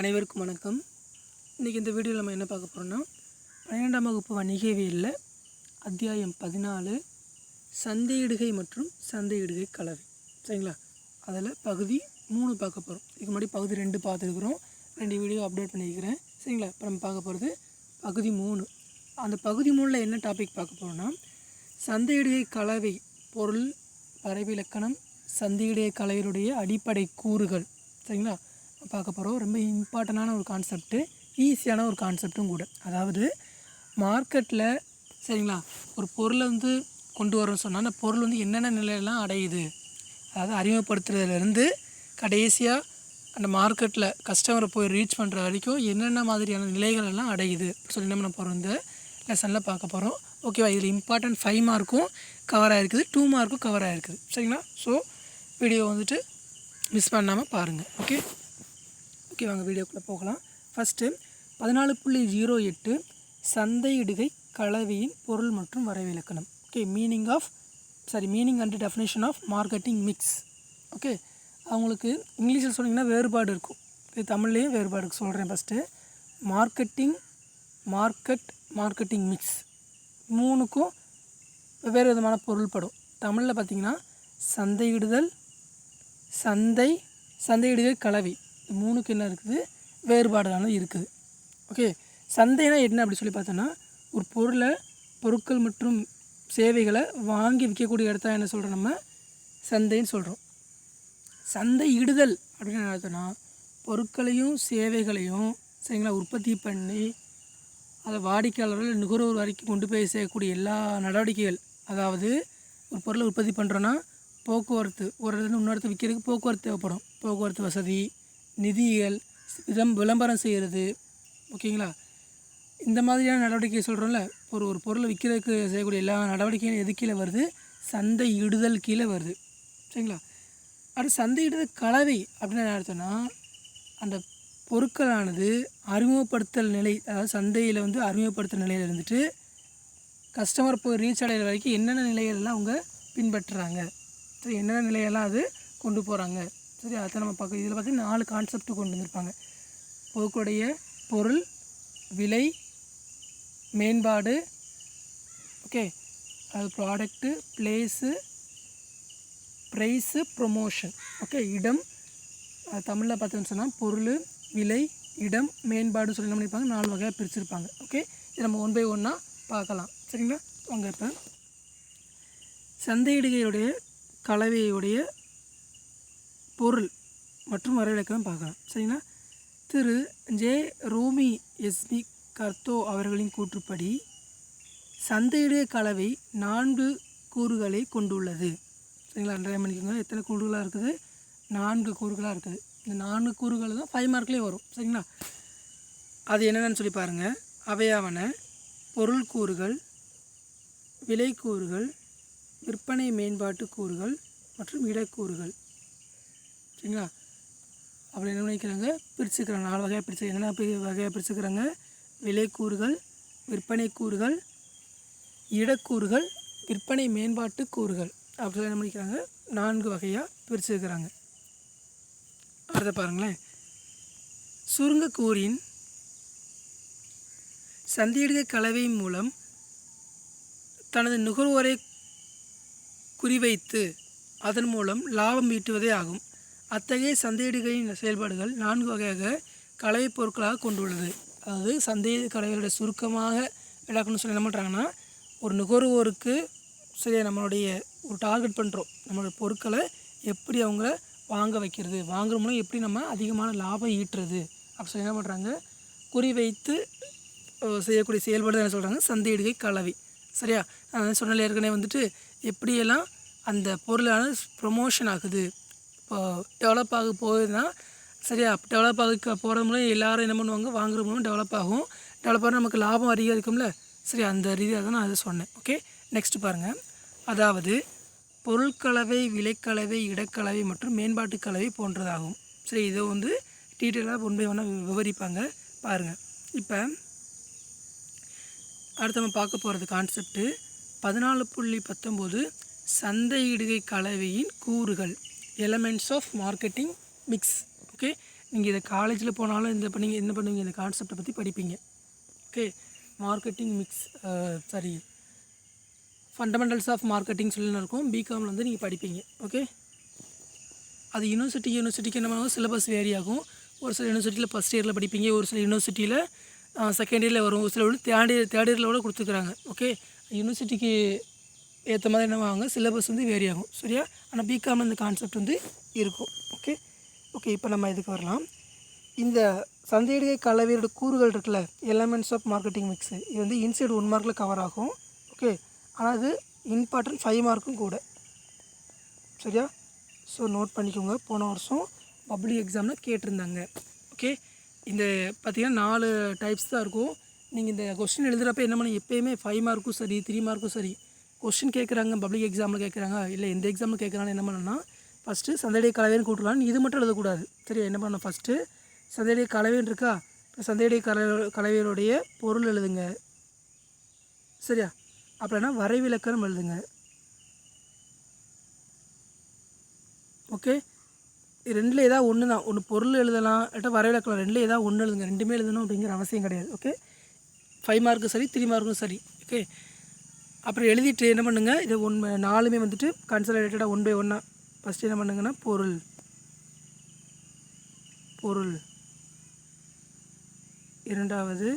அனைவருக்கும் வணக்கம். இன்றைக்கி இந்த வீடியோவில் நம்ம என்ன பார்க்க போகிறோம்னா பன்னிரெண்டாம் வகுப்பு வணிகவியலில் அத்தியாயம் பதினாலு சந்தையிடுகை மற்றும் சந்தையிடுகை கலவை. சரிங்களா? அதில் பகுதி மூணு பார்க்க போகிறோம் இதுக்கு முன்னாடி பகுதி ரெண்டு பார்த்துருக்குறோம். ரெண்டு வீடியோ அப்டேட் பண்ணியிருக்கிறேன். சரிங்களா? இப்போ நம்ம பார்க்க போகிறது பகுதி மூணு. அந்த பகுதி மூணில் என்ன டாபிக் பார்க்க போகிறோம்னா சந்தையிடுகை கலவை பொருள் பறவை இலக்கணம் சந்தையிடுகை கலையினுடைய அடிப்படை கூறுகள். சரிங்களா? பார்க்க போகிறோம் ரொம்ப இம்பார்ட்டண்டான ஒரு கான்செப்ட்டு ஈஸியான ஒரு கான்செப்ட்டும் கூட. அதாவது மார்க்கெட்டில் சரிங்களா? ஒரு பொருளை வந்து கொண்டு வரோம்னு சொன்னால் அந்த பொருள் வந்து என்னென்ன நிலையெல்லாம் அடையுது? அதாவது அறிமுகப்படுத்துறதுலேருந்து கடைசியாக அந்த மார்க்கெட்டில் கஸ்டமரை போய் ரீச் பண்ணுற வரைக்கும் என்னென்ன மாதிரியான நிலைகள் எல்லாம் அடையுது? அப்படி சொல்லி நம்ம போகிறோம் இந்த லெசனில் பார்க்க போகிறோம் ஓகேவா இதில் இம்பார்ட்டன்ட் ஃபைவ் மார்க்கும் கவர் ஆகிருக்குது டூ மார்க்கும் கவர் ஆகிருக்குது சரிங்களா? ஸோ வீடியோ வந்துட்டு மிஸ் பண்ணாமல் பாருங்கள் ஓகே ஓகே வாங்க வீடியோக்குள்ளே போகலாம். ஃபஸ்ட்டு பதினாலு புள்ளி ஜீரோ எட்டு சந்தையிடுகை கலவையின் பொருள் மற்றும் வரைவிலக்கணம். Okay meaning of sorry meaning and definition of marketing mix okay அவங்களுக்கு இங்கிலீஷில் சொன்னிங்கன்னா வேறுபாடு இருக்கும். இது தமிழ்லேயும் வேறுபாடு சொல்கிறேன் first marketing market marketing mix மூணுக்கும் வெவ்வேறு விதமான பொருள் படும் தமிழில் பார்த்திங்கன்னா சந்தையிடுதல் சந்தை சந்தையிடுதல் கலவை. மூணுக்கு என்ன இருக்குது? வேறுபாடானது இருக்குது. ஓகே சந்தைனா என்ன அப்படி சொல்லி பார்த்தோன்னா ஒரு பொருளை பொருட்கள் மற்றும் சேவைகளை வாங்கி விற்கக்கூடிய இடத்த என்ன சொல்கிறோம் நம்ம? சந்தைன்னு சொல்கிறோம் சந்தை இடுதல் அப்படின்னு என்ன பொருட்களையும் சேவைகளையும் சரிங்களா உற்பத்தி பண்ணி அதை வாடிக்கையாளர்கள் நுகர்வோர் வரைக்கும் கொண்டு போய் செய்யக்கூடிய எல்லா நடவடிக்கைகள் அதாவது ஒரு பொருளை உற்பத்தி பண்ணுறோன்னா போக்குவரத்து ஒரு இடத்துல இன்னொரு இடத்துல விற்கிறதுக்கு போக்குவரத்து தேவைப்படும். போக்குவரத்து வசதி நிதியியல் விதம் விளம்பரம் செய்கிறது ஓகேங்களா? இந்த மாதிரியான நடவடிக்கை சொல்கிறோம்ல ஒரு ஒரு பொருளை விற்கிறதுக்கு செய்யக்கூடிய எல்லா நடவடிக்கையும் எது கீழே வருது? சந்தை இடுதல் கீழே வருது. சரிங்களா? அடுத்து சந்தையிடுதல் கலவை அப்படின்னு என்ன அர்த்தம்னா அந்த பொருட்களானது அறிமுகப்படுத்தல் நிலை அதாவது சந்தையில் வந்து அறிமுகப்படுத்தல் நிலையில் இருந்துட்டு கஸ்டமர் போய் ரீச் அடைகிற வரைக்கும் என்னென்ன நிலைகள்லாம் அவங்க பின்பற்றுறாங்க? ஸோ என்னென்ன நிலையெல்லாம் அது கொண்டு போகிறாங்க சரி அதை நம்ம பார்க்க இதில் பார்த்தீங்கன்னா நாலு கான்செப்ட் கொண்டு வந்திருப்பாங்க. போக்குடைய பொருள் விலை மேம்பாடு ஓகே அது product place price promotion okay இடம் அது தமிழில் பார்த்தோன்னு சொன்னால் பொருள் விலை இடம் மேம்பாடு சொல்லி என்ன பண்ணியிருப்பாங்க நாலு வகையாக பிரிச்சிருப்பாங்க. ஓகே இது நம்ம ஒன் பை ஒன்னாக பார்க்கலாம். சரிங்களா? வாங்க இப்போ. சந்தையிடுகையுடைய கலவையுடைய பொருள் மற்றும் வரைவிலக்கணம் பார்க்கலாம். சரிங்களா? திரு. ஜே. ரோமி எஸ்பி கர்த்தோ அவர்களின் கூற்றுப்படி சந்தையுடைய கலவை நான்கு கூறுகளை கொண்டுள்ளது. சரிங்களா? அன்றைய மணிக்குங்க. எத்தனை கூறுகளாக இருக்குது? நான்கு கூறுகளாக இருக்குது. இந்த நான்கு கூறுகள் தான் ஃபைவ் மார்க்லேயே வரும். சரிங்களா? அது என்னென்னு சொல்லி பாருங்கள் அவையாவன பொருள் கூறுகள் விலை கூறுகள் விற்பனை மேம்பாட்டு கூறுகள் மற்றும் இடக்கூறுகள் சரிங்களா அப்படி என்ன பண்ணிக்கிறாங்க? பிரிச்சுக்கிறாங்க. நாலு வகையாக பிரிச்சு என்னென்ன வகையாக பிரிச்சுக்கிறாங்க? விலை கூறுகள் விற்பனை கூறுகள் இடக்கூறுகள் விற்பனை மேம்பாட்டு கூறுகள். அப்படி என்ன பண்ணிக்கிறாங்க? நான்கு வகையாக பிரிச்சுக்கிறாங்க. அடுத்த பாருங்களேன். சுருங்க கூறின் கலவை மூலம் தனது நுகர்வோரை குறிவைத்து அதன் மூலம் லாபம் ஈட்டுவதே ஆகும். அத்தகைய சந்தையிடுகையின் செயல்பாடுகள் நான்கு வகையாக கலவைப் பொருட்களாக கொண்டுள்ளது. அதாவது சந்தை கலைகளுடைய சுருக்கமாக விளக்கணும்னு சொல்லி என்ன பண்ணுறாங்கன்னா ஒரு நுகர்வோருக்கு சரி நம்மளுடைய ஒரு டார்கெட் பண்ணுறோம் நம்மளுடைய பொருட்களை எப்படி அவங்க வாங்க வைக்கிறது வாங்குற மூலம் எப்படி நம்ம அதிகமான லாபம் ஈட்டுறது அப்படி சொல்லி என்ன பண்ணுறாங்க குறிவைத்து வைத்து செய்யக்கூடிய செயல்பாடு என்ன சொல்கிறாங்க சந்தையிடுகை கலவை. சரியா? நான் சொன்னல ஏற்கனவே வந்துட்டு எப்படியெல்லாம் அந்த பொருளான ப்ரொமோஷன் ஆகுது இப்போ டெவலப் ஆக போகுதுன்னா சரியா டெவலப் ஆக போகிற மூலம் எல்லாரும் என்ன பண்ணுவாங்க வாங்குற மூலம் டெவலப் ஆகும். டெவலப் ஆக நமக்கு லாபம் அதிகரிக்கும்ல? சரி அந்த ரீதியாக தான் நான் அதை சொன்னேன். ஓகே நெக்ஸ்ட் பாருங்கள் அதாவது பொருட்கலவை விலைக்கலவை இடக்கலவை மற்றும் மேம்பாட்டு கலவை போன்றதாகும். சரி இதை வந்து டீட்டெயிலாக உண்மை ஒன்றா விவரிப்பாங்க. பாருங்கள் இப்போ அடுத்து நம்ம பார்க்க போகிறது கான்செப்ட்டு பதினாலு புள்ளி பத்தொம்போது சந்தையிடுகை கலவையின் கூறுகள். Elements of marketing mix okay நீங்கள் இதை காலேஜில் போனாலும் இந்த பண்ணி என்ன பண்ணுவீங்க? இந்த கான்செப்டை பற்றி படிப்பீங்க. Okay marketing mix sorry fundamentals of marketing சொல்லி இருக்கும். பிகாமில் வந்து நீங்கள் படிப்பீங்க. ஓகே அது யூனிவர்சிட்டி யூனிவர்சிட்டிக்கு என்ன சிலபஸ் வேரி ஆகும். ஒரு சில யூனிவர்சிட்டியில் ஃபஸ்ட் இயரில் படிப்பீங்க. ஒரு சில யூனிவர்சிட்டியில் செகண்ட் இயரில் வரும். ஒரு சில வந்து தேர்ட் இயர் தேர்ட் இயரில் கூட கொடுத்துருக்குறாங்க. ஓகே யூனிவர்சிட்டிக்கு ஏற்ற மாதிரி என்ன ஆகுங்க சிலபஸ் வந்து வேரி ஆகும். சரியா? ஆனால் பிகாம் இந்த கான்செப்ட் வந்து இருக்கும். ஓகே ஓகே இப்போ நம்ம இதுக்கு வரலாம். இந்த சந்தையிடுகை கலவையோட கூறுகள் இருக்குல்ல? எலமெண்ட்ஸ் ஆஃப் மார்க்கெட்டிங் மிக்ஸு இது வந்து இன்சைடு ஒன் மார்க்கில் கவர் ஆகும். ஓகே ஆனால் அது இம்பார்ட்டன்ட் ஃபைவ் மார்க்கும் கூட. சரியா? ஸோ நோட் பண்ணிக்கோங்க. போன வருஷம் பப்ளிக் எக்ஸாமில் கேட்டிருந்தாங்க. ஓகே இந்த பார்த்திங்கன்னா நாலு டைப்ஸ் தான் இருக்கும். நீங்கள் இந்த கொஸ்டின் எழுதுகிறப்ப என்ன பண்ணி எப்போயுமே ஃபைவ் மார்க்கும் சரி த்ரீ மார்க்கும் சரி கொஸ்டின் கேட்குறாங்க பப்ளிக் எக்ஸாமில் கேட்குறாங்க இல்லை எந்த எக்ஸாமில் கேட்குறாங்க என்ன பண்ணணும்னா ஃபஸ்ட்டு சந்தையுடைய கலவைன்னு கூட்டலாம் இது மட்டும் எழுதக்கூடாது. சரியா? என்ன பண்ணணும்? ஃபஸ்ட்டு சந்தையுடைய கலவைன்னு இருக்கா? இப்போ சந்தையுடைய கலை கலவையினுடைய பொருள் எழுதுங்க. சரியா? அப்படின்னா வரைவிலக்கணம் எழுதுங்க. ஓகே ரெண்டில் ஏதாவது ஒன்று தான் ஒன்று பொருள் எழுதலாம் இல்லாட்டா வரைவிலக்கலாம் ரெண்டில் ஏதாவது ஒன்று எழுதுங்க. ரெண்டுமே எழுதணும் அப்படிங்கிற அவசியம் கிடையாது. ஓகே ஃபைவ் மார்க்கும் சரி த்ரீ மார்க்கும் சரி. ஓகே அப்புறம் எழுதிட்டு என்ன பண்ணுங்கள் இது ஒன் நாலுமே வந்துட்டு கன்சல்டேட்டடாக ஒன் பை ஒன்னாக ஃபஸ்ட்டு என்ன பண்ணுங்கன்னா பொருள். பொருள். இரண்டாவது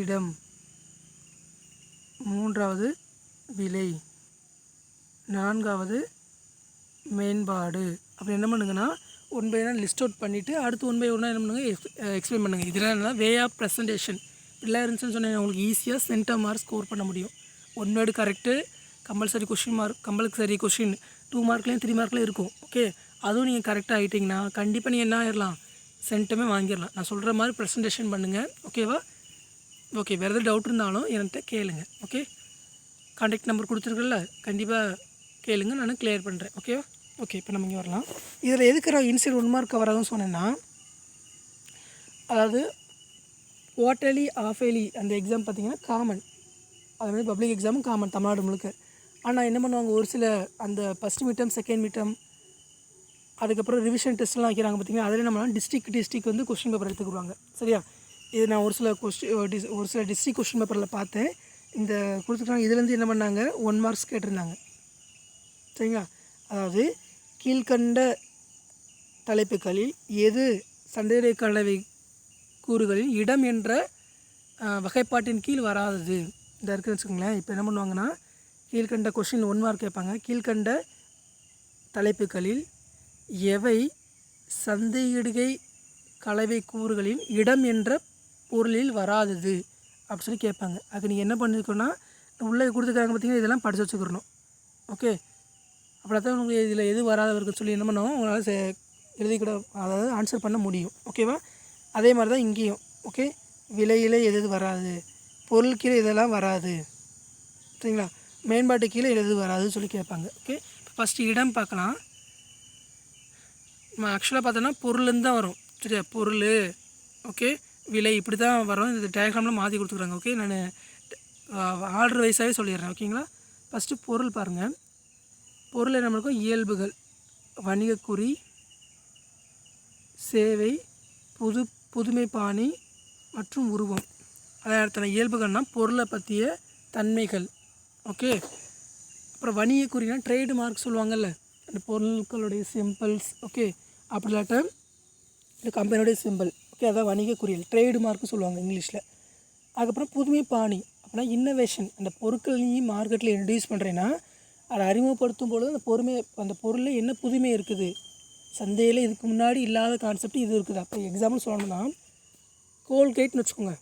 இடம். மூன்றாவது விலை. நான்காவது மேம்பாடு. அப்புறம் என்ன பண்ணுங்கன்னா ஒன் பை ஒன்னாக லிஸ்ட் அவுட் பண்ணிவிட்டு அடுத்து ஒன் பை ஒன்னாக என்ன பண்ணுங்கள் எக்ஸ் எக்ஸ்பிளைன் பண்ணுங்கள் இதெல்லாம் என்னன்னா வே ஆஃப் ப்ரெசன்டேஷன் இப்படிலாம் இருந்துச்சுன்னு சொன்னேன் உங்களுக்கு ஈஸியாக சென்டர் மார்க் ஸ்கோர் பண்ண முடியும். One word correct compulsory question mark compulsory question two மார்க்லேயும் three மார்க்லேயும் இருக்கும். ஓகே அதுவும் நீங்கள் கரெக்டாக ஆகிட்டிங்கன்னா கண்டிப்பாக நீங்கள் என்ன ஆயிடலாம் சென்ட்டுமே வாங்கிடலாம் நான் சொல்கிற மாதிரி ப்ரெசன்டேஷன் பண்ணுங்கள் ஓகேவா ஓகே வேறு எதாவது டவுட் இருந்தாலும் என்கிட்ட கேளுங்க. ஓகே கான்டாக்ட் நம்பர் கொடுத்துருக்குல்ல கண்டிப்பாக கேளுங்க. நான் கிளியர் பண்ணுறேன் ஓகேவா ஓகே இப்போ நம்ம இங்கே வரலாம். இதில் எதுக்கு நான் இன்சைட் ஒன் மார்க் வராதுன்னு சொன்னேன்னா அதாவது குவார்டர்லி ஆஃபேலி அந்த எக்ஸாம் பார்த்தீங்கன்னா காமன் அது வந்து பப்ளிக் எக்ஸாமும் காமன் தமிழ்நாடு முழுக்க. ஆனால் என்ன பண்ணுவாங்க ஒரு சில அந்த ஃபஸ்ட் மிட்டம் செகண்ட் மிட்டம் அதுக்கப்புறம் ரிவிஷன் டெஸ்ட்லாம் வைக்கிறாங்க பார்த்தீங்கன்னா அதில் நம்ம டிஸ்ட்ரிக்ட் டிஸ்ட்ரிக் வந்து கொஸ்டின் பேப்பர் எடுத்துக்கிடுவாங்க சரியா? இது நான் ஒரு சில கொஸ்டின் ஒரு சில டிஸ்ட்ரிக் கொஸ்டின் பேப்பரில் பார்த்தேன். இந்த கொடுத்துருக்காங்க இதுலேருந்து என்ன பண்ணாங்க? ஒன் மார்க்ஸ் கேட்டிருந்தாங்க. சரிங்களா? அதாவது கீழ்கண்ட தலைப்புகளில் எது சந்தேக கலவை கூறுகளில் இடம் என்ற வகைப்பாட்டின் கீழ் வராதது? இந்த இருக்குதுன்னு வச்சுக்கோங்களேன். இப்போ என்ன பண்ணுவாங்கன்னா கீழ்கண்ட கொஷின் ஒன் மார்க் கேட்பாங்க. கீழ்கண்ட தலைப்புகளில் எவை சந்தையிடுகை கலவை கூறுகளின் இடம் என்ற பொருளில் வராதது அப்படி சொல்லி கேட்பாங்க. அதுக்கு நீங்கள் என்ன பண்ணிருக்கோன்னா உள்ளே கொடுத்துருக்காங்க பார்த்தீங்கன்னா இதெல்லாம் படித்து வச்சுக்கிறணும் ஓகே அப்படி தான் உங்களுக்கு இதில் எது வராதவருக்கு சொல்லி என்ன பண்ணுவோம் உங்களால் செ- எழுதிக்கூட அதாவது ஆன்சர் பண்ண முடியும். ஓகேவா அதே மாதிரி தான் இங்கேயும். ஓகே விலையிலே எது எது வராது? பொருள் கீழே இதெல்லாம் வராது. சரிங்களா? மேம்பாட்டு கீழே எது வராதுன்னு சொல்லி கேட்பாங்க. ஓகே இப்போ ஃபஸ்ட்டு இடம் பார்க்கலாம். நம்ம ஆக்சுவலாக பார்த்தோன்னா பொருள்லேருந்து தான் வரும். சரியா? பொருள் ஓகே விலை இப்படி தான் வரும். இந்த டயக்ராமில் மாற்றி கொடுத்துக்குறாங்க. ஓகே நான் ஆர்டர் வைஸாகவே சொல்லிடுறேன். ஓகேங்களா ஃபஸ்ட்டு பொருள் பாருங்கள் பொருள் என்ன இருக்கும் இயல்புகள். வணிகக்குறி சேவை புது புதுமை பாணி மற்றும் உருவம். அதாவது இயல்புகள்னால் பொருளை பற்றிய தன்மைகள். ஓகே? அப்புறம் வணிக குறினா ட்ரேடு மார்க் சொல்லுவாங்கல்ல. அந்த பொருட்களுடைய சிம்பிள்ஸ் ஓகே? அப்படி இல்லாட்ட இந்த கம்பெனியோடைய சிம்பிள் ஓகே? அதான் வணிக குறியல் ட்ரேடு மார்க்கு சொல்லுவாங்க இங்கிலீஷில். அதுக்கப்புறம் புதுமை பாணி. அப்படின்னா இன்னோவேஷன் அந்த பொருட்கள் நீ மார்க்கெட்டில் இன்ட்ரடியூஸ் பண்ணுறேன்னா அதை அறிமுகப்படுத்தும் பொழுது அந்த பொறுமை அந்த பொருளில் என்ன புதுமை இருக்குது? சந்தையில் இதுக்கு முன்னாடி இல்லாத கான்செப்ட் இது இருக்குது. அப்போ எக்ஸாம்பிள் சொல்லணும்னா கோல்கேட்னு வச்சுக்கோங்க.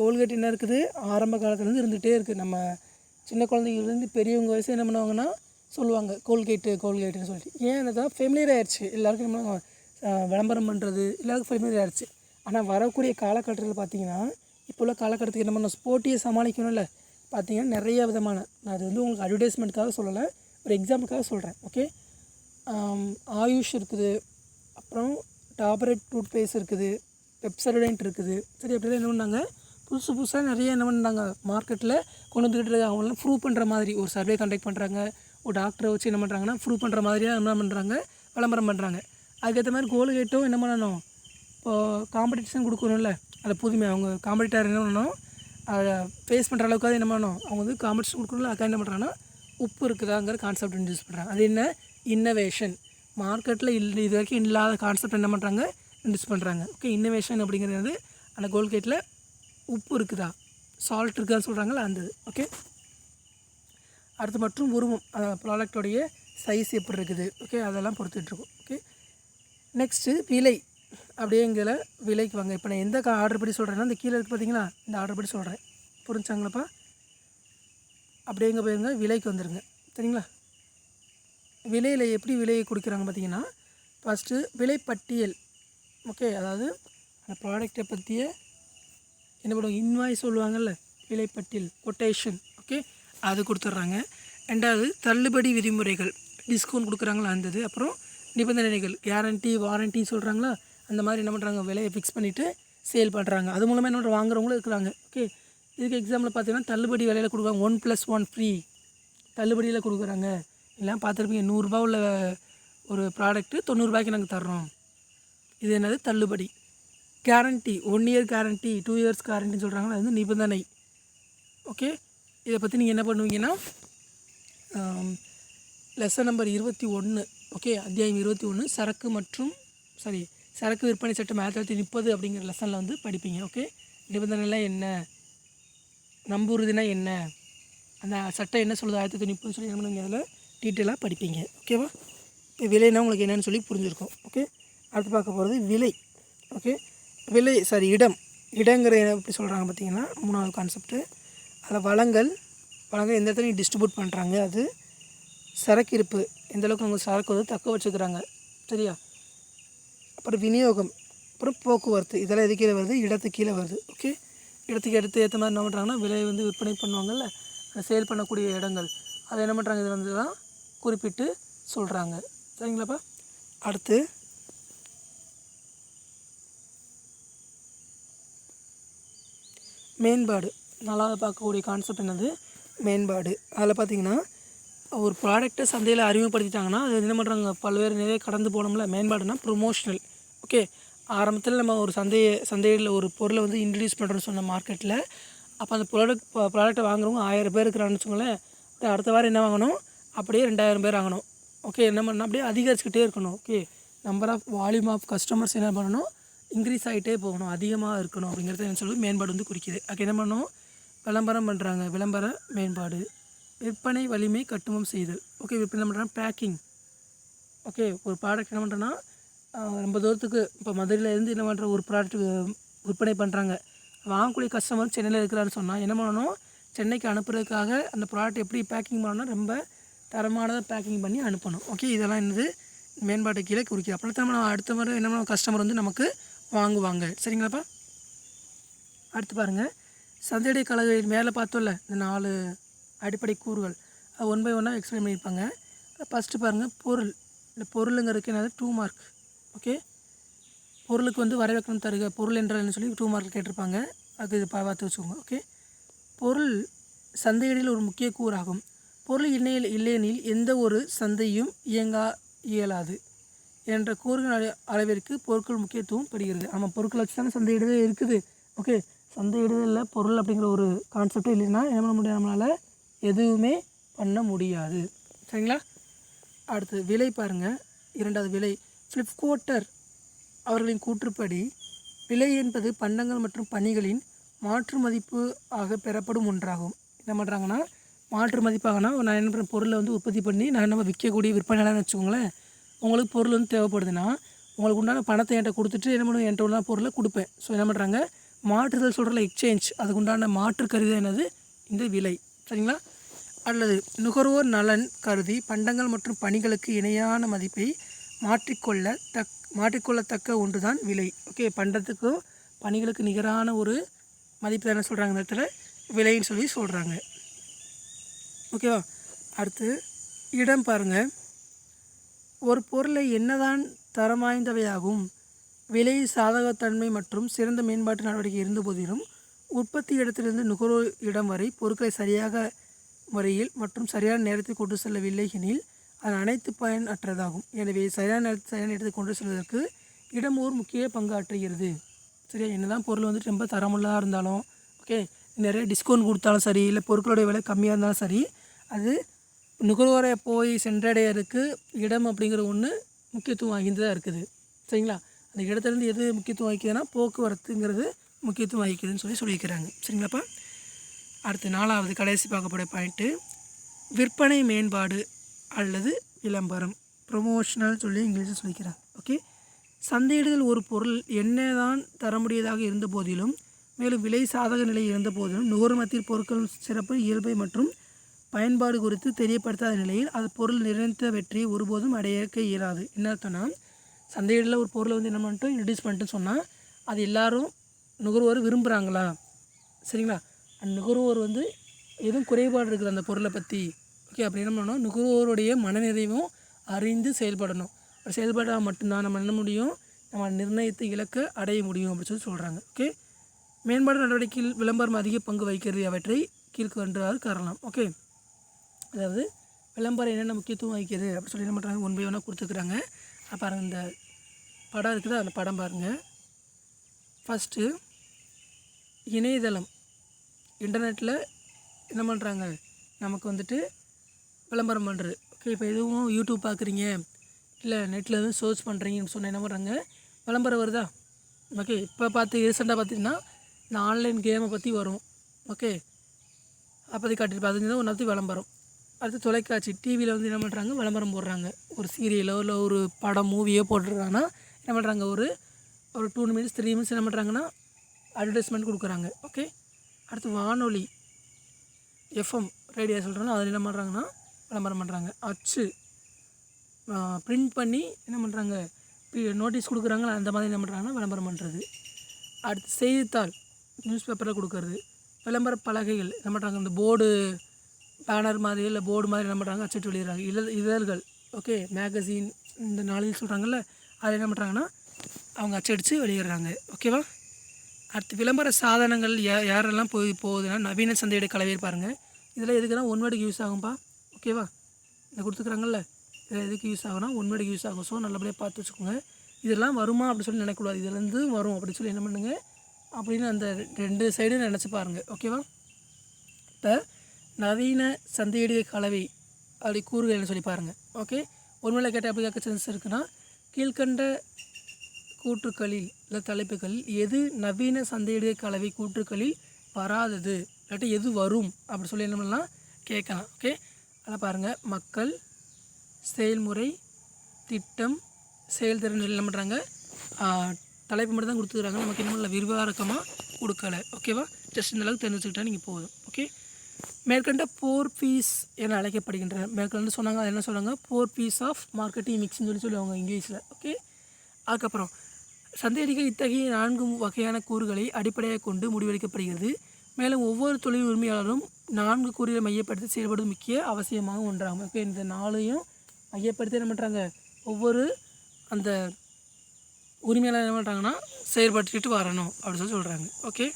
கோல்கேட் என்ன இருக்குது ஆரம்ப காலத்துலேருந்து இருந்துகிட்டே இருக்குது நம்ம சின்ன குழந்தைங்கள்லேருந்து பெரியவங்க வயசு என்ன பண்ணுவாங்கன்னா சொல்லுவாங்க கோல்கேட்டு கோல்கேட்டுன்னு சொல்லிட்டு. ஏன் அதுதான் ஃபெமிலியர் ஆயிடுச்சு. எல்லாருக்கும் என்ன பண்ணுவாங்க, விளம்பரம் பண்ணுறது எல்லாருக்கும் ஃபெமிலியர் ஆயிடுச்சு. ஆனால் வரக்கூடிய காலகட்டத்தில் பார்த்தீங்கன்னா இப்போ உள்ள காலகட்டத்துக்கு என்ன பண்ணணும்? ஸ்போர்ட்டியை சமாளிக்கணும்ல. பார்த்தீங்கன்னா நிறைய விதமான நான் அது வந்து உங்களுக்கு அட்வர்டைஸ்மெண்ட்காக சொல்லலை ஒரு எக்ஸாம்பிளுக்காக சொல்கிறேன் ஓகே ஆயுஷ் இருக்குது அப்புறம் டாபரேட் டூத் பேஸ்ட் இருக்குது பெப்சரடைன்ட் இருக்குது. சரி அப்படிலாம் என்ன பண்ணாங்க? புதுசு புதுசாக நிறைய என்ன பண்ணுறாங்க மார்க்கெட்டில் கொண்டு வந்துக்கிட்டு இருக்காங்க. அவங்களாம் ப்ரூவ் பண்ணுற மாதிரி ஒரு சர்வே கண்டக்ட் பண்ணுறாங்க ஒரு டாக்டரை வச்சு என்ன பண்ணுறாங்கன்னா ப்ரூவ் பண்ணுற மாதிரியாக என்ன பண்ணுறாங்க விளம்பரம் பண்ணுறாங்க அதுக்கேற்ற மாதிரி கோல்கேட்டும் என்ன பண்ணணும்? இப்போது காம்படிஷன் கொடுக்கணும்ல. அதை புதுமை அவங்க காம்படிட்டர் என்ன பண்ணணும்? அதை ஃபேஸ் பண்ணுற அளவுக்காவது என்ன பண்ணணும்? அவங்க வந்து காம்படிஷன் கொடுக்கணும்ல அதுக்காக என்ன பண்ணுறாங்கன்னா உப்பு இருக்குதாங்கிற கான்செப்ட் இன்ட்ரடியூஸ் பண்ணுறாங்க அது என்ன? இன்னோவேஷன் மார்க்கெட்டில் இல்லை இது வரைக்கும் இல்லாத கான்செப்ட் என்ன பண்ணுறாங்க இன்ட்ரடியூஸ் பண்ணுறாங்க ஓகே இன்னோவேஷன் அப்படிங்கிறது அந்த கோல்கேட்டில் உப்பு இருக்குதா? சால்ட் இருக்குதான்னு சொல்கிறாங்களா அந்த ஓகே அடுத்து மற்றும் உருவம் ப்ராடக்டோடைய சைஸ் எப்படி இருக்குது? ஓகே அதெல்லாம் பொறுத்துட்ருக்கோம் ஓகே நெக்ஸ்ட்டு விலை. அப்படிங்கிற விலைக்கு வாங்க. இப்போ நான் எந்த ஆர்டர் படி சொல்கிறேன்னா இந்த கீழே இருக்குது பார்த்தீங்களா இந்த ஆர்டர் படி சொல்கிறேன் புரிஞ்சாங்களப்பா? அப்படியே எங்கே போயிருங்க விலைக்கு வந்துடுங்க சரிங்களா? விலையில் எப்படி விலையை கொடுக்குறாங்க பார்த்தீங்கன்னா ஃபஸ்ட்டு விலைப்பட்டியல். ஓகே அதாவது அந்த ப்ராடக்டை பற்றிய என்ன பண்ணுவாங்க? இன்வாய்ஸ் சொல்லுவாங்கள்ல விலைப்பட்டியல் கொட்டேஷன் ஓகே அது கொடுத்துட்றாங்க. ரெண்டாவது தள்ளுபடி விதிமுறைகள். டிஸ்கவுண்ட் கொடுக்குறாங்களா அந்த இது. அப்புறம் நிபந்தனைகள். கேரண்டி வாரண்டி சொல்கிறாங்களா அந்த மாதிரி என்ன பண்ணுறாங்க விலையை ஃபிக்ஸ் பண்ணிவிட்டு சேல் பண்ணுறாங்க அது மூலமாக என்ன வாங்குறவங்களும் இருக்கிறாங்க ஓகே இதுக்கு எக்ஸாம்பிள் பார்த்தீங்கன்னா தள்ளுபடி விலையில் கொடுக்குறாங்க. ஒன் ப்ளஸ் ஒன் ஃப்ரீ தள்ளுபடியில் கொடுக்குறாங்க. எல்லாம் பார்த்துருப்பீங்க. நூறுரூபா உள்ள ஒரு ப்ராடக்ட்டு தொண்ணூறுபாய்க்கு நாங்கள் தர்றோம். இது என்னது? தள்ளுபடி. Guarantee one year guarantee two years கேரண்டின்னு சொல்கிறாங்களா அது வந்து நிபந்தனை. ஓகே இதை பற்றி நீங்கள் என்ன பண்ணுவீங்கன்னா லெசன் நம்பர் இருபத்தி ஒன்று ஓகே அத்தியாயம் இருபத்தி ஒன்று சரக்கு மற்றும் சாரி சரக்கு விற்பனை சட்டம் ஆயிரத்தி தொள்ளாயிரத்தி முப்பது அப்படிங்கிற லெசனில் வந்து படிப்பீங்க ஓகே நிபந்தனைலாம் என்ன? நம்புறுதினா என்ன? அந்த சட்டம் என்ன சொல்லுது? ஆயிரத்தி தொள்ளாயிரத்தி முப்பது சொல்லி என்ன பண்ணுவீங்க? அதில் டீட்டெயிலாக படிப்பீங்க ஓகேவா இப்போ விலைனா உங்களுக்கு என்னென்னு சொல்லி புரிஞ்சிருக்கும் ஓகே அடுத்து பார்க்க போகிறது விலை ஓகே விலை சாரி இடம். இடங்கிற எப்படி சொல்கிறாங்க பார்த்தீங்கன்னா மூணாவது கான்செப்ட்டு அதில் வளங்கள் வளங்கள் எந்த இடத்துலையும் டிஸ்ட்ரிபியூட் பண்ணுறாங்க அது சரக்கு இருப்பு. எந்தளவுக்கு அவங்க சரக்கு வந்து தக்க வச்சுக்கிறாங்க. சரியா? அப்புறம் விநியோகம். அப்புறம் போக்குவரத்து. இதெல்லாம் எது கீழே வருது? இடத்துக்கு கீழே வருது. ஓகே இடத்துக்கு எடுத்து ஏற்ற மாதிரி என்ன பண்ணுறாங்கன்னா விலை வந்து விற்பனை பண்ணுவாங்கல்ல? சேல் பண்ணக்கூடிய இடங்கள். அதை என்ன பண்ணுறாங்க இதில் வந்து தான் குறிப்பிட்டு சொல்கிறாங்க சரிங்களாப்பா? அடுத்து மேம்பாடு. நல்லா பார்க்கக்கூடிய கான்செப்ட் என்னது? மேம்பாடு. அதில் பார்த்தீங்கன்னா ஒரு ப்ராடக்ட்டை சந்தையில் அறிமுகப்படுத்திட்டாங்கன்னா அது என்ன பண்ணுறாங்க பல்வேறு நிறைய கடந்து போனோம்ல மேம்பாடுனா ப்ரொமோஷனல் ஓகே ஆரம்பத்தில் நம்ம ஒரு சந்தையை சந்தையில் ஒரு பொருளை வந்து இன்ட்ரடியூஸ் பண்ணுறோன்னு சொன்ன மார்க்கெட்டில் அப்போ அந்த ப்ராடக்ட் ப்ராடக்ட்டை வாங்குறவங்க ஆயிரம் பேர் இருக்கிறான்னு வச்சுக்கோங்களேன் அடுத்த வாரம் என்ன வாங்கணும்? அப்படியே ரெண்டாயிரம் பேர் வாங்கணும் ஓகே என்ன பண்ணணும்? அப்படியே அதிகரிச்சுக்கிட்டே இருக்கணும். Okay number of volume of customers என்ன பண்ணணும்? இன்க்ரீஸ் ஆகிட்டே போகணும் அதிகமாக இருக்கணும் அப்படிங்கிறது என்ன சொல்லுது மேம்பாடு வந்து குறிக்கிது. அதுக்கு என்ன பண்ணணும்? விளம்பரம் பண்ணுறாங்க விளம்பர மேம்பாடு. விற்பனை வலிமை கட்டுமம் செய்தல். ஓகே விற்பனை பண்ணுறாங்க பேக்கிங் ஓகே ஒரு ப்ராடக்ட் என்ன பண்ணுறேன்னா ரொம்ப தூரத்துக்கு இப்போ மதுரையில் இருந்து என்ன பண்ணுற ஒரு ப்ராடக்ட் விற்பனை பண்ணுறாங்க வாங்கக்கூடிய கஸ்டமர் சென்னையில் இருக்கிறான்னு சொன்னால் என்ன பண்ணணும்? சென்னைக்கு அனுப்புறதுக்காக அந்த ப்ராடக்ட் எப்படி பேக்கிங் பண்ணணும்னா ரொம்ப தரமானதாக பேக்கிங் பண்ணி அனுப்பணும். ஓகே இதெல்லாம் என்னது? மேம்பாட்டு கீழே குறிக்கிது. அப்புறம் நம்ம அடுத்த முறை என்ன பண்ணுவோம் கஸ்டமர் வந்து நமக்கு வாங்குவாங்க. சரிங்களாப்பா? அடுத்து பாருங்கள் சந்தையடை கலவையின் மேலே பார்த்தோம்ல இந்த நாலு அடிப்படை கூறுகள். அது ஒன் பை ஒன்னாக எக்ஸ்பிளைன் பண்ணியிருப்பாங்க. ஃபஸ்ட்டு பாருங்கள் பொருள். இந்த பொருளுங்கிறதுக்கு என்னது? டூ மார்க் ஓகே பொருளுக்கு வந்து வரவேற்கணும் தருக பொருள் என்றால்னு சொல்லி டூ மார்க் கேட்டிருப்பாங்க. அது இது பார்த்து வச்சுக்கோங்க. ஓகே பொருள் சந்தையிடையில் ஒரு முக்கிய கூறாகும். பொருள் இணையில் இல்லையெனில் எந்த ஒரு சந்தையும் இயங்கா இயலாது. என்ற கூறுகள் அளவு அளவிற்கு பொருட்கள் முக்கியத்துவம் பெறுகிறது. ஆமாம் பொருட்கள் வச்சு தானே சந்தையிடுதே இருக்குது. ஓகே சந்தையிடுதலில் பொருள் அப்படிங்கிற ஒரு கான்செப்டே இல்லைன்னா என்ன பண்ண முடியாது நம்மளால் எதுவுமே பண்ண முடியாது. சரிங்களா? அடுத்து விலை பாருங்கள் இரண்டாவது விலை ஃப்ளிப்கோட்டர் அவர்களின் கூற்றுப்படி விலை என்பது பண்டங்கள் மற்றும் பணிகளின் மாற்று மதிப்பு ஆக பெறப்படும் ஒன்றாகும். என்ன பண்ணுறாங்கன்னா மாற்று மதிப்பாகனா நான் என்ன பண்ணுறேன் பொருளை வந்து உற்பத்தி பண்ணி நான் நம்ம விற்கக்கூடிய விற்பனையாளர்னு வச்சுக்கோங்களேன். உங்களுக்கு பொருள் வந்து தேவைப்படுதுன்னா உங்களுக்கு உண்டான பணத்தை என்கிட்ட கொடுத்துட்டு என்ன பண்ணுவேன் என்கிட்ட உண்டான பொருளை கொடுப்பேன். ஸோ என்ன பண்ணுறாங்க மாற்றுதல் சொல்கிறல எக்ஸ்சேஞ்ச் அதுக்கு உண்டான மாற்று கருதி என்னது? இந்த விலை. சரிங்களா? அல்லது நுகர்வோர் நலன் கருதி பண்டங்கள் மற்றும் பணிகளுக்கு இணையான மதிப்பை மாற்றிக்கொள்ள தக் மாற்றிக்கொள்ளத்தக்க ஒன்று தான் விலை. ஓகே பண்டத்துக்கும் பணிகளுக்கு நிகரான ஒரு மதிப்பு என்ன சொல்கிறாங்க இந்த இடத்துல? விலைன்னு சொல்லி சொல்கிறாங்க ஓகேவா அடுத்து இடம் பாருங்கள் ஒரு பொருளை என்னதான் தரம் வாய்ந்தவையாகும் விலை சாதகத்தன்மை மற்றும் சிறந்த மேம்பாட்டு நடவடிக்கை இருந்த போதிலும் உற்பத்தி இடத்திலிருந்து நுகர்வோர் இடம் வரை பொருட்களை சரியாக முறையில் மற்றும் சரியான நேரத்தில் கொண்டு செல்லவில்லை எனில் அது அனைத்து பயனற்றதாகும். எனவே சரியான நேரத்தில் சரியான இடத்தை கொண்டு செல்வதற்கு இடம் ஒரு முக்கிய பங்கு ஆற்றுகிறது. சரியா? என்னதான் பொருள் வந்துட்டு ரொம்ப தரமுள்ளதாக இருந்தாலும் ஓகே நிறைய டிஸ்கவுண்ட் கொடுத்தாலும் சரி இல்லை பொருட்களுடைய விலை கம்மியாக இருந்தாலும் சரி அது நுகர்வோரை போய் சென்றடையறதுக்கு இடம் அப்படிங்கிற ஒன்று முக்கியத்துவம் வாய்ந்ததாக இருக்குது. சரிங்களா? அந்த இடத்துலேருந்து எது முக்கியத்துவம் வாய்க்குதுன்னா போக்குவரத்துங்கிறது முக்கியத்துவம் வகிக்குதுன்னு சொல்லி சொல்லியிருக்கிறாங்க. சரிங்களாப்பா? அடுத்து நாலாவது கடைசி பார்க்கப்பட பாயிண்ட்டு விற்பனை மேம்பாடு அல்லது விளம்பரம். ப்ரொமோஷனல் சொல்லி இங்கிலீஷில் சொல்லிக்கிறாங்க. ஓகே சந்தையிடுதல் ஒரு பொருள் என்னதான் தர முடியதாக இருந்த போதிலும் மேலும் விலை சாதக நிலை இருந்த போதிலும் நுகர்மத்தில் பொருட்கள் சிறப்பு இயல்பை மற்றும் பயன்பாடு குறித்து தெரியப்படுத்தாத நிலையில் அது பொருள் நிறைந்த வெற்றியை ஒருபோதும் அடையக்க இயலாது. என்ன அர்த்தம்னா சந்தையிடல ஒரு பொருளை வந்து என்ன பண்ணிட்டோம் இன்ட்ரடியூஸ் பண்ணிட்டு சொன்னால் அது எல்லாரும் நுகர்வோர் விரும்புகிறாங்களா சரிங்களா? அந்த நுகர்வோர் வந்து எதுவும் குறைபாடு இருக்குது அந்த பொருளை பற்றி ஓகே அப்படி என்ன பண்ணணும்? நுகர்வோருடைய மனநிறைவும் அறிந்து செயல்படணும். அப்படி செயல்பட்டால் மட்டும்தான் நம்ம என்ன முடியும்? நம்ம நிர்ணயித்த இலக்கை அடைய முடியும் அப்படின்னு சொல்லி சொல்கிறாங்க ஓகே மேம்பாடு நடவடிக்கையில் விளம்பரம் அதிக பங்கு வகிக்கிறது அவற்றை கீழ்கொண்டாறு காரணம் ஓகே அதாவது விளம்பரம் என்னென்ன முக்கியத்துவம் வகிக்கிறது அப்படின்னு சொல்லி என்ன பண்ணுறாங்க ஒன் பை ஒன்னாக கொடுத்துருக்குறாங்க. அப்போ பாருங்கள் இந்த படம் இருக்குது அந்த படம் பாருங்கள் ஃபஸ்ட்டு இணையதளம் இன்டர்நெட்டில் என்ன பண்ணுறாங்க நமக்கு வந்துட்டு விளம்பரம் பண்ணுறது ஓகே இப்போ எதுவும் யூடியூப் பார்க்குறீங்க இல்லை நெட்டில் எதுவும் சர்ச் பண்ணுறீங்கன்னு சொன்னால் என்ன பண்ணுறாங்க விளம்பரம் வருதா? ஓகே இப்போ பார்த்து ரீசெண்டாக பார்த்தீங்கன்னா இந்த ஆன்லைன் கேமை பற்றி வரும். ஓகே அப்போதைக்கு காட்டிட்டு பார்த்தீங்கன்னா ஒன்றாவது விளம்பரம். அடுத்து தொலைக்காட்சி டிவியில் வந்து என்ன பண்ணுறாங்க விளம்பரம் போடுறாங்க. ஒரு சீரியலோ இல்லை ஒரு படம் மூவியோ போட்டுருக்காங்கன்னா என்ன பண்ணுறாங்க ஒரு ஒரு டூ மினிட்ஸ் த்ரீ மினிட்ஸ் என்ன பண்ணுறாங்கன்னா அட்வர்டைஸ்மெண்ட் கொடுக்குறாங்க. ஓகே அடுத்து வானொலி எஃப்எம் ரேடியோ சொல்கிறோன்னா அதில் என்ன பண்ணுறாங்கன்னா விளம்பரம் பண்ணுறாங்க அச்சு ப்ரிண்ட் பண்ணி என்ன பண்ணுறாங்க நோட்டீஸ் கொடுக்குறாங்களா? அந்த மாதிரி என்ன பண்ணுறாங்கன்னா விளம்பரம் பண்ணுறது அடுத்து செய்தித்தாள் நியூஸ் பேப்பரில் கொடுக்கறது. விளம்பர பலகைகள் என்ன பண்ணுறாங்க இந்த போர்டு பேனர் மாதிரி இல்லை போர்டு மாதிரி என்ன பண்ணுறாங்க அச்சிட்டு வெளியிடுறாங்க. இல்லை இதழ்கள் ஓகே மேகசின் இந்த நாளில் சொல்கிறாங்கல்ல அதில் என்ன பண்ணுறாங்கன்னா அவங்க அச்சடித்து வெளியிடுறாங்க. ஓகேவா அடுத்து விளம்பர சாதனங்கள் யா யாரெல்லாம் போய் போகுதுன்னா நவீன சந்தையிட கலவை பாருங்கள் இதில் எதுக்குன்னா ஒன் யூஸ் ஆகும்பா. ஓகேவா இந்த கொடுத்துக்குறாங்கல்ல. இதில் எதுக்கு யூஸ் ஆகும்னா ஒன் யூஸ் ஆகும். ஸோ நல்லபடியாக பார்த்து வச்சுக்கோங்க. இதெல்லாம் வருமா அப்படின்னு சொல்லி நினைக்கக்கூடாது. இதுலேருந்து வரும் அப்படின்னு சொல்லி என்ன பண்ணுங்கள் அப்படின்னு அந்த ரெண்டு சைடும் நினச்சி பாருங்கள் ஓகேவா இப்போ நவீன சந்தையிடுகை கலவை அப்படி கூறுகள்னு சொல்லி பாருங்கள் ஓகே ஒருவேளை கேட்டால் எப்படி கேட்க சான்ஸ் இருக்குன்னா கீழ்கண்ட கூற்றுக்களில் இல்லை தலைப்புகளில் எது நவீன சந்தையிடுகை கலவை கூற்றுக்களில் வராதது இல்லாட்டி எது வரும் அப்படி சொல்லி என்ன பண்ணலாம்? கேட்கலாம். ஓகே அதில் பாருங்கள் மக்கள் செயல்முறை திட்டம் செயல்திறன் என்ன பண்ணுறாங்க தலைப்பு மட்டும் தான் கொடுத்துருக்காங்க நமக்கு என்ன பண்ணல? விரிவாரக்கமாக கொடுக்கலை. ஓகேவா ஜஸ்ட் இந்த அளவுக்கு தெரிஞ்சுக்கிட்டா நீங்கள் போதும். ஓகே மேற்கண்ட போர் பீஸ் என அழைக்கப்படுகின்றன. மேற்கொண்டு சொன்னாங்க அது என்ன சொல்கிறாங்க போர் பீஸ் ஆஃப் மார்க்கெட்டிங் மிக்ஸ்னு சொல்லி சொல்லுவாங்க இங்கிலீஷில். ஓகே அதுக்கப்புறம் சந்தையடிக்க இத்தகைய நான்கு வகையான கூறுகளை அடிப்படையாக கொண்டு முடிவெடுக்கப்படுகிறது. மேலும் ஒவ்வொரு தொழில் உரிமையாளரும் நான்கு கூறுகளை மையப்படுத்தி செயல்படுவது முக்கிய அவசியமாக ஒன்றாகும். ஓகே இந்த நாளையும் மையப்படுத்தி என்ன பண்ணுறாங்க ஒவ்வொரு அந்த உரிமையாளர் என்ன பண்ணுறாங்கன்னா செயல்பட்டுக்கிட்டு வரணும் அப்படின்னு சொல்லி சொல்கிறாங்க ஓகே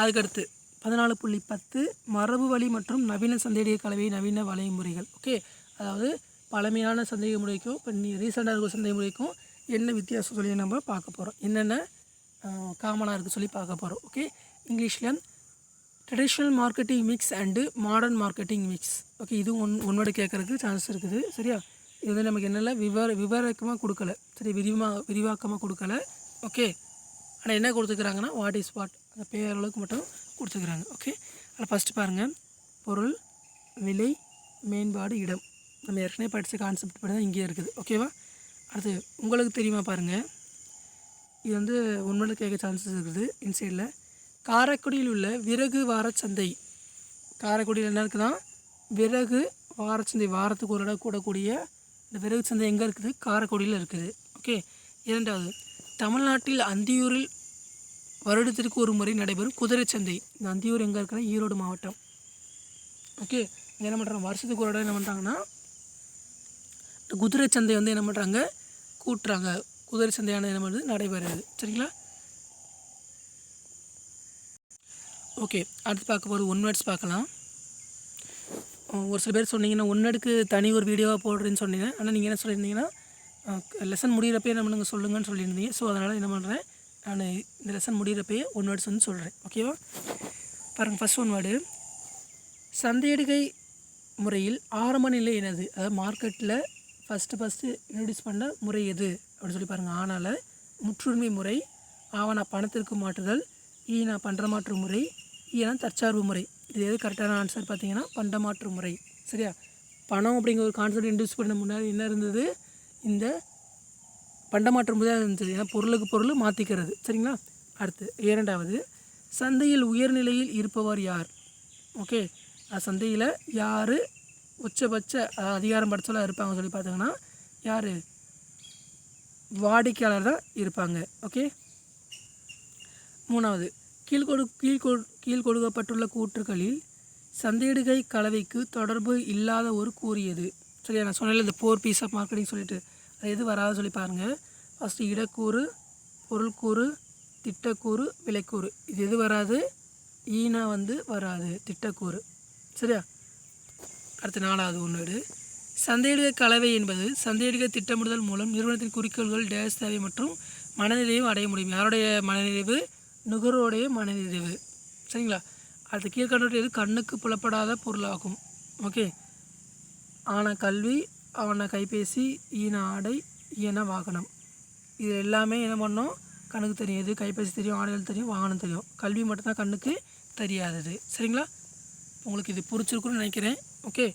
அதுக்கடுத்து பதினாலு புள்ளி பத்து மரபு வழி மற்றும் நவீன சந்தேக கலவை நவீன வழிமுறைகள் ஓகே அதாவது பழமையான சந்தேக முறைக்கும் இப்போ நீ ரீசெண்டாக இருக்கிற சந்தேக முறைக்கும் என்ன வித்தியாசம் சொல்லி நம்ம பார்க்க போகிறோம் என்னென்ன காமனாக இருக்குது சொல்லி பார்க்க போகிறோம் ஓகே இங்கிலீஷில் traditional marketing mix and modern marketing mix okay இதுவும் ஒன் ஒன்றோட கேட்குறதுக்கு சான்ஸ் இருக்குது. சரியா? இது வந்து நமக்கு என்னென்ன? விவர விவரக்கமாக கொடுக்கல. சரி விரிவாக விரிவாக்கமாக கொடுக்கல. ஓகே ஆனால் என்ன கொடுத்துக்கிறாங்கன்னா வாட் இஸ் வாட் அந்த பேரளவுக்கு மட்டும் கொடுத்துக்கிறாங்க. ஓகே அதில் ஃபஸ்ட்டு பாருங்கள் பொருள் விலை மேம்பாடு இடம். நம்ம ஏற்கனவே படித்த கான்செப்ட் படி தான் இங்கே இருக்குது. ஓகேவா அடுத்து உங்களுக்கு தெரியுமா பாருங்கள் இது வந்து உண்மையில கேட்க சான்சஸ் இருக்குது. இன்சைடில் காரைக்குடியில் உள்ள விறகு வாரச்சந்தை. காரைக்குடியில் என்ன இருக்குன்னா விறகு வாரச்சந்தை வாரத்துக்கு ஒரு இடம் கூடக்கூடிய இந்த விறகு சந்தை எங்கே இருக்குது? காரைக்குடியில் இருக்குது. ஓகே இரண்டாவது தமிழ்நாட்டில் அந்தியூரில் வருடத்திற்கு ஒரு முறை நடைபெறும் குதிரை சந்தை. இந்த அந்தியூர் எங்கே இருக்குன்னா ஈரோடு மாவட்டம். ஓகே என்ன பண்ணுறாங்க வருஷத்துக்கு ஒரு இடம் என்ன பண்ணுறாங்கன்னா குதிரை சந்தை வந்து என்ன பண்ணுறாங்க கூட்டுறாங்க. குதிரை சந்தையான என்ன பண்ணுறது நடைபெறுது. சரிங்களா? ஓகே அடுத்து பார்க்க போகிறது ஒன் வேர்ட்ஸ் பார்க்கலாம். ஒரு சில பேர் சொன்னீங்கன்னா ஒன் தனி ஒரு வீடியோவாக போடுறேன்னு சொன்னீங்க. ஆனால் நீங்கள் என்ன சொல்லியிருந்தீங்கன்னா லெசன் முடிகிறப்ப என்ன பண்ணுங்க? சொல்லுங்கன்னு சொல்லியிருந்தீங்க. ஸோ அதனால் என்ன பண்ணுறேன் நான் இந்த லெசன் முடிகிறப்பயே ஒன் வேர்ட்ஸ் வந்து சொல்கிறேன் ஓகேவா பாருங்கள் ஃபஸ்ட் ஒன் வேர்டு சந்தையிடுகை முறையில் ஆரம்ப நிலை என்னது? அதாவது மார்க்கெட்டில் ஃபஸ்ட்டு ஃபஸ்ட்டு இன்ட்ரடியூஸ் பண்ண முறை எது? அப்படின்னு சொல்லி பாருங்கள் ஆனால் முற்றுரிமை முறை ஆவணா பணத்திற்கு மாற்றுதல் ஈனா பண்டமாற்று முறை ஈனா தற்சார்பு முறை. இது எது கரெக்டான ஆன்சர் பார்த்தீங்கன்னா பண்டமாற்று முறை. சரியா? பணம் அப்படிங்கிற ஒரு கான்செப்ட் இன்ட்ரடியூஸ் பண்ண முன்னாடி என்ன இருந்தது? இந்த பண்டமாற்றம் தான் இருந்தது ஏன்னா பொருளுக்கு பொருள் மாற்றிக்கிறது சரிங்களா? அடுத்து இரண்டாவது சந்தையில் உயர்நிலையில் இருப்பவர் யார்? ஓகே. சந்தையில் யார் உச்சபட்ச அதிகாரம் படைச்சலாக இருப்பாங்க சொல்லி பார்த்தீங்கன்னா யார்? வாடிக்கையாளர் தான் இருப்பாங்க. ஓகே? மூணாவது கீழ்கொடு கீழ்கொ கீழ் கொடுக்கப்பட்டுள்ள கூற்றுகளில் சந்தையிடுகை கலவைக்கு தொடர்பு இல்லாத ஒரு கூறியது சரியா நான் சொன்னேன் இந்த போர் பீஸ் ஆஃப் மார்க்கெட்டிங் சொல்லிட்டு. எது வராது சொல்லி பாருங்கள் ஃபஸ்ட்டு இடக்கூறு பொருள்கூறு திட்டக்கூறு விலைக்கூறு. இது எது வராது? ஈனா வந்து வராது திட்டக்கூறு. சரியா? அடுத்த நாலாவது ஒன்று சந்தையிடுக கலவை என்பது சந்தையிடுக திட்டமிடுதல் மூலம் நிறுவனத்தின் குறிக்கோள்கள் டேஸ் தேவை மற்றும் மனநிறைவு அடைய முடியும். யாருடைய மனநிறைவு நுகர்வோடைய மனநிறைவு சரிங்களா? அடுத்து கீழ்கண்டது கண்ணுக்கு புலப்படாத பொருளாகும். ஓகே ஆனால் கல்வி அவனை கைபேசி ஈன ஆடை ஈன வாகனம். இது எல்லாமே என்ன பண்ணோம்? கண்ணுக்கு தெரியும் எது கைபேசி தெரியும் ஆடைகள் தெரியும் வாகனம் தெரியும். கல்வி மட்டும்தான் கண்ணுக்கு தெரியாதது. சரிங்களா? உங்களுக்கு இது பிடிச்சிருக்குன்னு நினைக்கிறேன். ஓகே?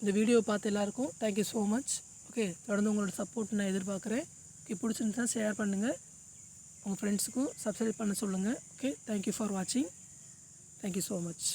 இந்த வீடியோ பார்த்து எல்லாருக்கும் தேங்க்யூ ஸோ மச் ஓகே? தொடர்ந்து உங்களோட சப்போர்ட் நான் எதிர்பார்க்குறேன். ஓகே? பிடிச்சிருந்துச்சுன்னா ஷேர் பண்ணுங்கள் உங்கள் ஃப்ரெண்ட்ஸுக்கும் சப்ஸ்கிரைப் பண்ண சொல்லுங்கள் ஓகே? தேங்க்யூ ஃபார் வாட்சிங் தேங்க்யூ ஸோ மச்